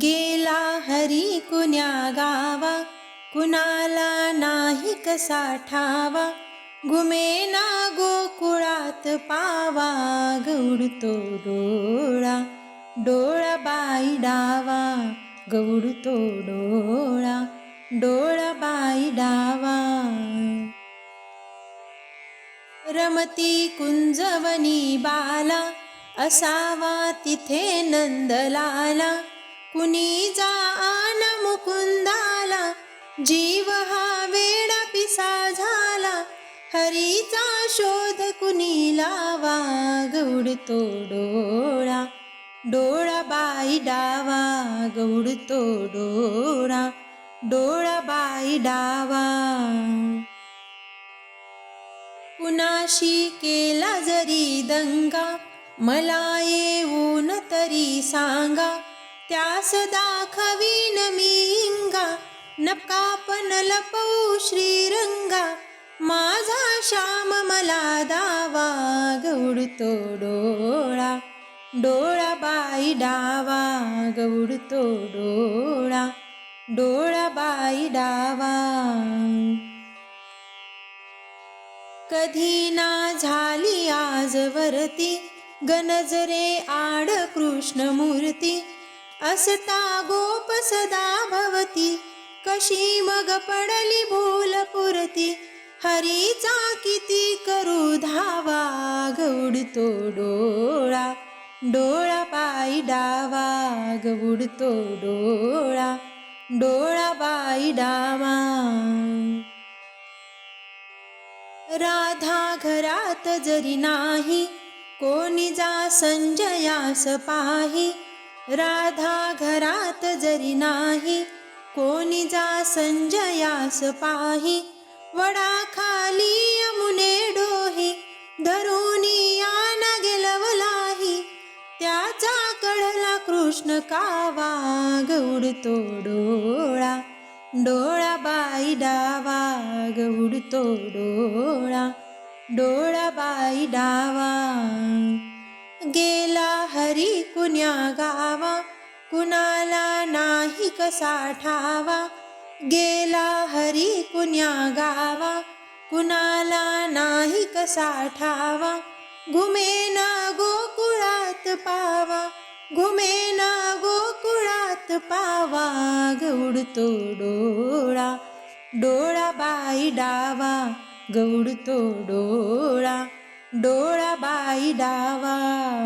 गेला हरी कुण्या गावा कुणाला नाही कसा ठावा घुमेना गोकुळात पावा गौडतो डोळा डोळा बाई डावा गौडतो डोळा डोळा बाई डावा. रमती कुंजवनी बाला असावा तिथे नंदलाला कुणी जा मुकुंदाला जीव हा वेडा पिसा झाला. हरीचा शोध कुणी लावा गौडतो डोळा. डोळा बाई डावा गौडतो डोळा. डोळा बाई डावा. कुणाशी केला जरी दंगा मला येऊन तरी सांगा. त्यास दाखवीन मी इंगा नका पण लपवू श्रीरंगा माझा श्याम मला दावा गौडतो डोळा डोळा बाई डावा गौडतो डोळा डोळा बाई डावा. कधी ना झाली आजवरती गणजरे आड कृष्ण मूर्ती असता गोप सदा भवती. कशी मग पडली भूल पुरती. हरीचा किती करू धावा गौडतो डोळा. डोळा पायी डावा गौडतो डोळा. डोळा बाई डावा. राधा घरात जरी नाही कोणी जा संजयास पाही. राधा घरात जरी नाही कोणी जा संजयास पाही. वडा खाली यमुने डोही धरून यान गेलवलाही. त्याचा कळला कृष्ण कावा गौडतो डोळा. डोळा बाई डावा गौडतो डोळा. डोळा बाई डावा. गेला कुण्या गावा कुणाला नाही कसा ठावा गेला हरी कुण्या गावा कुणाला नाही कसा ठावा घुमेना गोकुळात पावा घुमेना गोकुळात पावा गौडतो डोळा. डोळा बाई डावा गौडतो डोळा. डोळा बाई डावा.